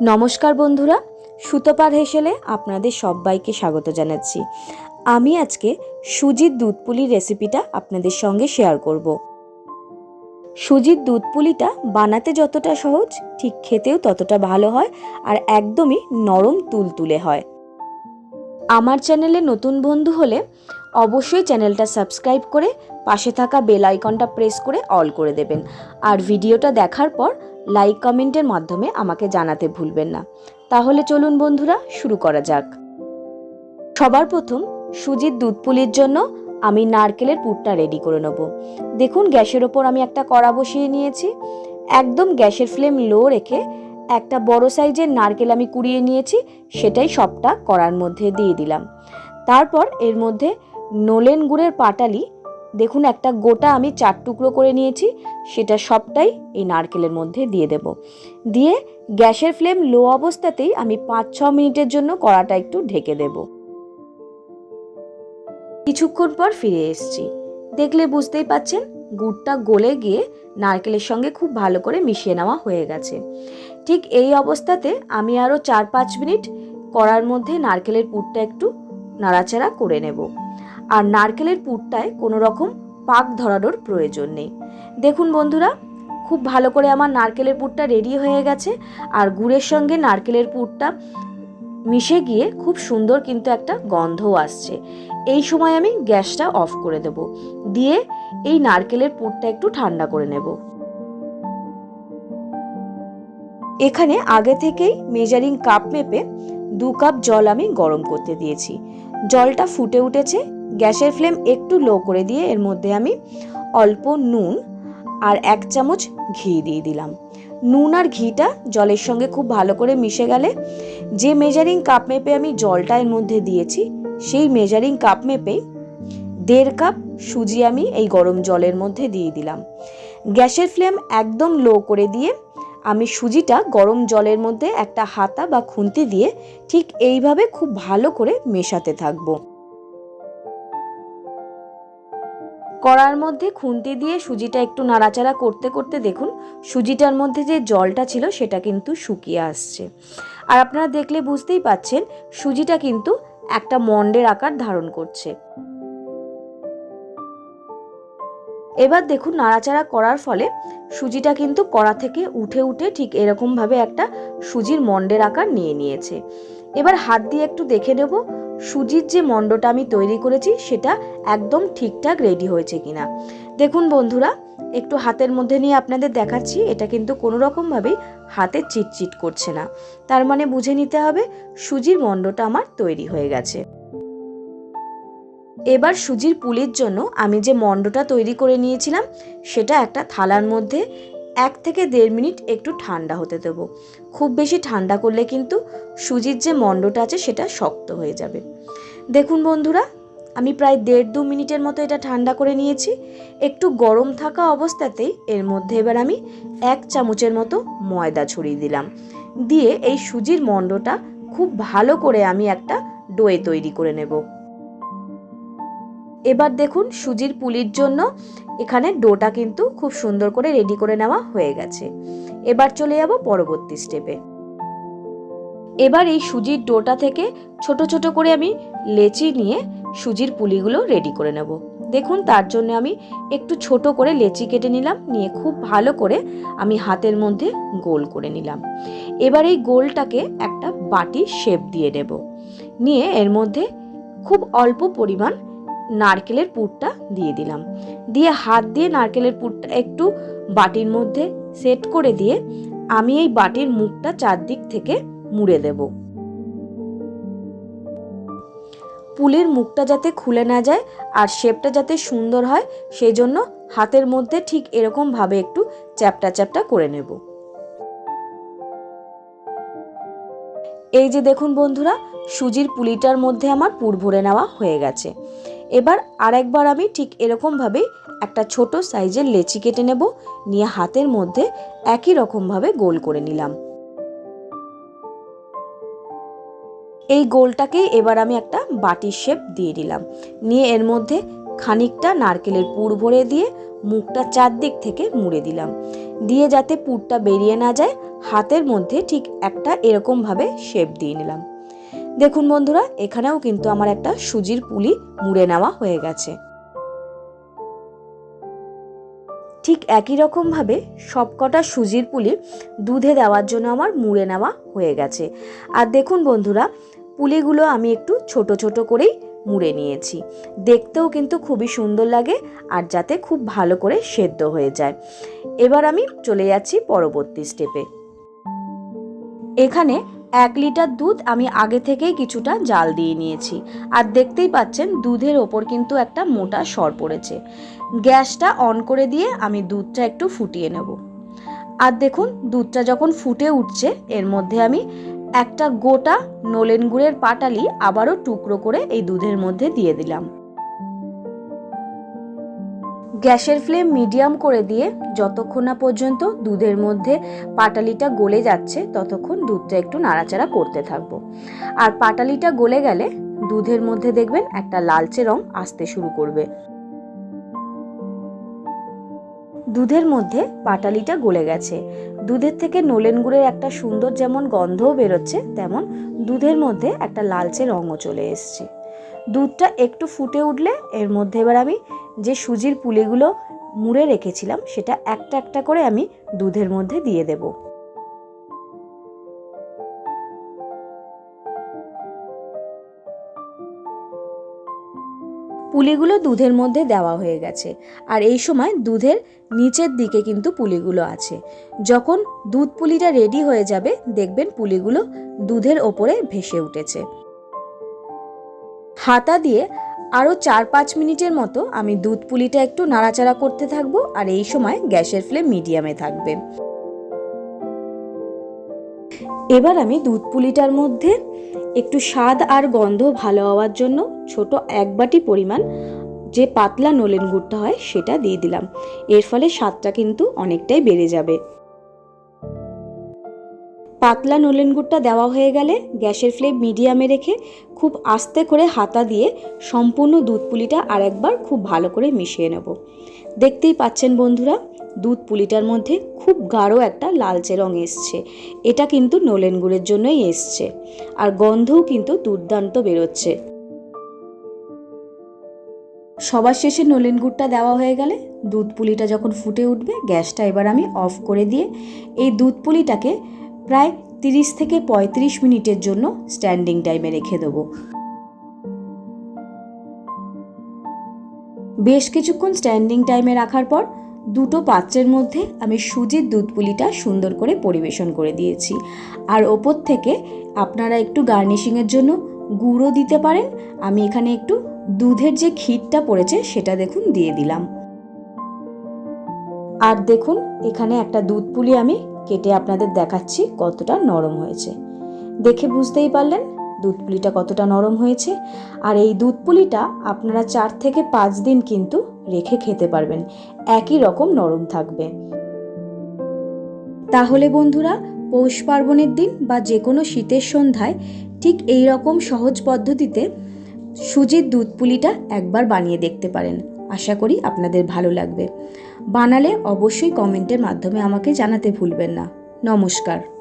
নমস্কার বন্ধুরা, সুতোপার হেসেলে আপনাদের সবাইকে স্বাগত জানাচ্ছি। আমি আজকে সুজির দুধ পুলির রেসিপিটা আপনাদের সঙ্গে শেয়ার করব। সুজির দুধ পুলিটা বানাতে যতটা সহজ, ঠিক খেতেও ততটা ভালো হয় আর একদমই নরম তুলতুলে হয়। আমার চ্যানেলে নতুন বন্ধু হলে অবশ্যই চ্যানেলটা সাবস্ক্রাইব করে পাশে থাকা বেল আইকনটা প্রেস করে অল করে দেবেন। আর ভিডিওটা দেখার পর লাইক কমেন্টের মাধ্যমে আমাকে জানাতে ভুলবেন না। তাহলে চলুন বন্ধুরা, শুরু করা যাক। সবার প্রথম সুজির দুধ পুলির জন্য আমি নারকেলের পুরটা রেডি করে নেব। দেখুন, গ্যাসের ওপর আমি একটা কড়া বসিয়ে নিয়েছি। একদম গ্যাসের ফ্লেম লো রেখে একটা বড় সাইজের নারকেল আমি কুড়িয়ে নিয়েছি, সেটাই সবটা কড়ার মধ্যে দিয়ে দিলাম। তারপর এর মধ্যে নোলেন গুড়ের পাটালি দেখুন, একটা গোটা আমি চার টুকরো করে নিয়েছি, সেটা সবটাই এই নারকেলের মধ্যে দিয়ে দেব। দিয়ে গ্যাসের ফ্লেম লো অবস্থাতেই আমি পাঁচ ছ মিনিটের জন্য কড়াটা একটু ঢেকে দেব। কিছুক্ষণ পর ফিরে এসেছি। দেখলে বুঝতেই পাচ্ছেন, গুড়টা গলে গিয়ে নারকেলের সঙ্গে খুব ভালো করে মিশিয়ে নেওয়া হয়ে গেছে। ঠিক এই অবস্থাতে আমি আরও চার পাঁচ মিনিট কড়ার মধ্যে নারকেলের পুরটা একটু নাড়াচাড়া করে নেব। আর নারকেলের পুরটায় কোনো রকম পাক ধরানোর প্রয়োজন নেই। দেখুন বন্ধুরা, খুব ভালো করে আমার নারকেলের পুরটা রেডি হয়ে গেছে আর গুড়ের সঙ্গে নারকেলের পুরটা মিশে গিয়ে খুব সুন্দর কিন্তু একটা গন্ধও আসছে। এই সময় আমি গ্যাসটা অফ করে দেব, দিয়ে এই নারকেলের পুরটা একটু ঠান্ডা করে নেব। এখানে আগে থেকেই মেজারিং কাপ মেপে দু কাপ জল আমি গরম করতে দিয়েছি। জলটা ফুটে উঠেছে গ্যাসের ফ্লেম একটু লো করে দিয়ে এর মধ্যে আমি অল্প নুন আর এক চামচ ঘি দিয়ে দিলাম। নুন আর ঘিটা জলের সঙ্গে খুব ভালো করে মিশে গেলে যে মেজারিং কাপ মেপে আমি জলটা এর মধ্যে দিয়েছি, সেই মেজারিং কাপ মেপে দেড় কাপ সুজি আমি এই গরম জলের মধ্যে দিয়ে দিলাম। গ্যাসের ফ্লেম একদম লো করে দিয়ে আমি সুজিটা গরম জলের মধ্যে একটা হাতা বা খুন্তি দিয়ে ঠিক এইভাবে খুব ভালো করে মেশাতে থাকব। কড়ার মধ্যে খুন্তি দিয়ে সুজিটা একটু নাড়াচাড়া করতে করতে দেখুন, সুজিটার মধ্যে যে জলটা ছিল সেটা কিন্তু শুকিয়ে আসছে। আর আপনারা দেখলে বুঝতেই পাচ্ছেন, সুজিটা কিন্তু একটা মন্ডের আকার ধারণ করছে। এবার দেখুন নাড়াচাড়া করার ফলে সুজিটা কিন্তু কড়া থেকে উঠে উঠে ঠিক এরকমভাবে একটা সুজির মন্ডের আকার নিয়ে নিয়েছে। এবার হাত দিয়ে একটু দেখে নেব সুজির যে মণ্ডটা আমি তৈরি করেছি, সেটা একদম ঠিকঠাক রেডি হয়েছে কিনা। দেখুন বন্ধুরা, একটু হাতের মধ্যে নিয়ে আপনাদের দেখাচ্ছি, এটা কিন্তু কোনো রকমভাবেই হাতে চিটচিট করছে না। তার মানে বুঝে নিতে হবে, সুজির মণ্ডটা আমার তৈরি হয়ে গেছে। এবার সুজির পুলির জন্য আমি যে মণ্ডটা তৈরি করে নিয়েছিলাম, সেটা একটা থালার মধ্যে এক থেকে দেড় মিনিট একটু ঠান্ডা হতে দেবো। খুব বেশি ঠান্ডা করলে কিন্তু সুজির যে মণ্ডটা আছে সেটা শক্ত হয়ে যাবে। দেখুন বন্ধুরা, আমি প্রায় দেড় দু মিনিটের মতো এটা ঠান্ডা করে নিয়েছি। একটু গরম থাকা অবস্থাতেই এর মধ্যে এবার আমি এক চামচের মতো ময়দা ছড়িয়ে দিলাম। দিয়ে এই সুজির মণ্ডটা খুব ভালো করে আমি একটা ডোয়ে তৈরি করে নেব। এবার দেখুন সুজির পুলির জন্য এখানে ডোটা কিন্তু খুব সুন্দর করে রেডি করে নেওয়া হয়ে গেছে। এবার চলে যাব পরবর্তী স্টেপে এবার এই সুজির ডোটা থেকে ছোট ছোট করে আমি লেচি নিয়ে সুজির পুলিগুলো রেডি করে নেব। দেখুন তার জন্য আমি একটু ছোট করে লেচি কেটে নিলাম, নিয়ে খুব ভালো করে আমি হাতের মধ্যে গোল করে নিলাম। এবার এই গোলটাকে একটা বাটি শেপ দিয়ে নেব। নিয়ে এর মধ্যে খুব অল্প পরিমাণ নারকেলের পুরটা দিয়ে দিলাম। দিয়ে হাত দিয়ে নারকেলের পুরটা একটু বাটির মধ্যে সেট করে দিয়ে আমি এই বাটির মুখটা চারদিক থেকে মুড়ে দেব। পুলের মুখটা যাতে খুলে না যায় আর শেপটা যাতে সুন্দর হয় সেই জন্য হাতের মধ্যে ঠিক এরকম ভাবে একটু চ্যাপটা চ্যাপটা করে নেব। এই যে দেখুন বন্ধুরা, সুজির পুলিটার মধ্যে আমার পুর ভরে নেওয়া হয়ে গেছে। এবার আরেকবার আমি ঠিক এরকমভাবে একটা ছোট সাইজের লেচি কেটে নেব, নিয়ে হাতের মধ্যে একই রকমভাবে গোল করে নিলাম। এই গোলটাকেই এবার আমি একটা বাটির শেপ দিয়ে দিলাম। নিয়ে এর মধ্যে খানিকটা নারকেলের পুর ভরে দিয়ে মুখটা চারদিক থেকে মুড়ে দিলাম। দিয়ে যাতে পুরটা বেরিয়ে না যায়, হাতের মধ্যে ঠিক একটা এরকমভাবে শেপ দিয়ে নিলাম। দেখুন বন্ধুরা, এখানেও কিন্তু আমার একটা সুজির পুলি মুড়ে নেওয়া হয়ে গেছে। ঠিক একই রকমভাবে সবকটা সুজির পুলি দুধে দেওয়ার জন্য আমার মুড়ে নেওয়া হয়ে গেছে। আর দেখুন বন্ধুরা, পুলিগুলো আমি একটু ছোট ছোট করেই মুড়ে নিয়েছি। দেখতেও কিন্তু খুবই সুন্দর লাগে আর যাতে খুব ভালো করে সেদ্ধ হয়ে যায়। এবার আমি চলে যাচ্ছি পরবর্তী স্টেপে এখানে এক লিটার দুধ আমি আগে থেকেই কিছুটা জাল দিয়ে নিয়েছি। আর দেখতেই পাচ্ছেন, দুধের ওপর কিন্তু একটা মোটা সর পড়েছে। গ্যাসটা অন করে দিয়ে আমি দুধটা একটু ফুটিয়ে নেব। আর দেখুন, দুধটা যখন ফুটে উঠছে, এর মধ্যে আমি একটা গোটা নলেন গুড়ের পাটালি আবারও টুকরো করে এই দুধের মধ্যে দিয়ে দিলাম। গ্যাসের ফ্লেম মিডিয়াম করে দিয়ে যতক্ষণ না পর্যন্ত দুধের মধ্যে পাটালিটা গলে যাচ্ছে, ততক্ষণ দুধটা একটু নাড়াচাড়া করতে থাকব। আর পাটালিটা গলে গেলে দুধের মধ্যে দেখবেন একটা লালচে রং আসতে শুরু করবে। দুধের মধ্যে পাটালিটা গলে গেছে। দুধের থেকে নলেন গুড়ের একটা সুন্দর যেমন গন্ধও বেরোচ্ছে, তেমন দুধের মধ্যে একটা লালচে রঙও চলে এসছে। দুধটা একটু ফুটে উঠলে এর মধ্যে এবার আমি যে সুজির পুলিগুলো মুড়ে রেখেছিলাম, সেটা একটা একটা করে আমি দুধের মধ্যে দিয়ে দেব। পুলিগুলো দুধের মধ্যে দেওয়া হয়ে গেছে। আর এই সময় দুধের নিচের দিকে কিন্তু পুলিগুলো আছে। যখন দুধ পুলিটা রেডি হয়ে যাবে, দেখবেন পুলিগুলো দুধের ওপরে ভেসে উঠেছে। হাতা দিয়ে আরও চার পাঁচ মিনিটের মতো আমি দুধ পুলিটা একটু নাড়াচাড়া করতে থাকব আর এই সময় গ্যাসের ফ্লেম মিডিয়ামে থাকবে। এবার আমি দুধ পুলিটার মধ্যে একটু স্বাদ আর গন্ধ ভালো হওয়ার জন্য ছোট এক বাটি পরিমাণ যে পাতলা নলেন গুড়টা হয় সেটা দিয়ে দিলাম। এর ফলে স্বাদটা কিন্তু অনেকটাই বেড়ে যাবে। পাতলা নলেন গুড়টা দেওয়া হয়ে গেলে গ্যাসের ফ্লেম মিডিয়ামে রেখে খুব আস্তে করে হাতা দিয়ে সম্পূর্ণ দুধ পুলিটা আরেকবার খুব ভালো করে মিশিয়ে নেব। দেখতেই পাচ্ছেন বন্ধুরা দুধ পুলিটার মধ্যে খুব গাঢ় একটা লালচে রং এসছে। এটা কিন্তু নলেন গুড়ের জন্যই এসছে। আর গন্ধও কিন্তু দুর্দান্ত বেরোচ্ছে। সবার শেষে নলেন গুড়টা দেওয়া হয়ে গেলে দুধ পুলিটা যখন ফুটে উঠবে, গ্যাসটা এবার আমি অফ করে দিয়ে এই দুধ পুলিটাকে প্রায় তিরিশ থেকে পঁয়ত্রিশ মিনিটের জন্য স্ট্যান্ডিং টাইমে রেখে দেবো। বেশ কিছুক্ষণ স্ট্যান্ডিং টাইমে রাখার পর দুটো পাত্রের মধ্যে আমি সুজির দুধ পুলিটা সুন্দর করে পরিবেশন করে দিয়েছি। আর ওপর থেকে আপনারা একটু গার্নিশিংয়ের জন্য গুঁড়ো দিতে পারেন। আমি এখানে একটু দুধের যে ক্ষীরটা পড়েছে সেটা দেখুন দিয়ে দিলাম। আর দেখুন, এখানে একটা দুধ পুলি আমি কেটে আপনাদের দেখাচ্ছি কতটা নরম হয়েছে। দেখে বুঝতেই পারলেন দুধ পুলিটা কতটা নরম হয়েছে। আর এই দুধ পুলিটা আপনারা চার থেকে পাঁচ দিন কিন্তু রেখে খেতে পারবেন। একই রকম নরম থাকবে। তাহলে বন্ধুরা, পৌষ পার্বণের দিন বা যে কোনো শীতের সন্ধ্যায় ঠিক এই রকম সহজ পদ্ধতিতে সুজির দুধ পুলিটা একবার বানিয়ে দেখতে পারেন। আশা করি আপনাদের ভালো লাগবে। বানালে অবশ্যই কমেন্টের মাধ্যমে আমাকে জানাতে ভুলবেন না। নমস্কার।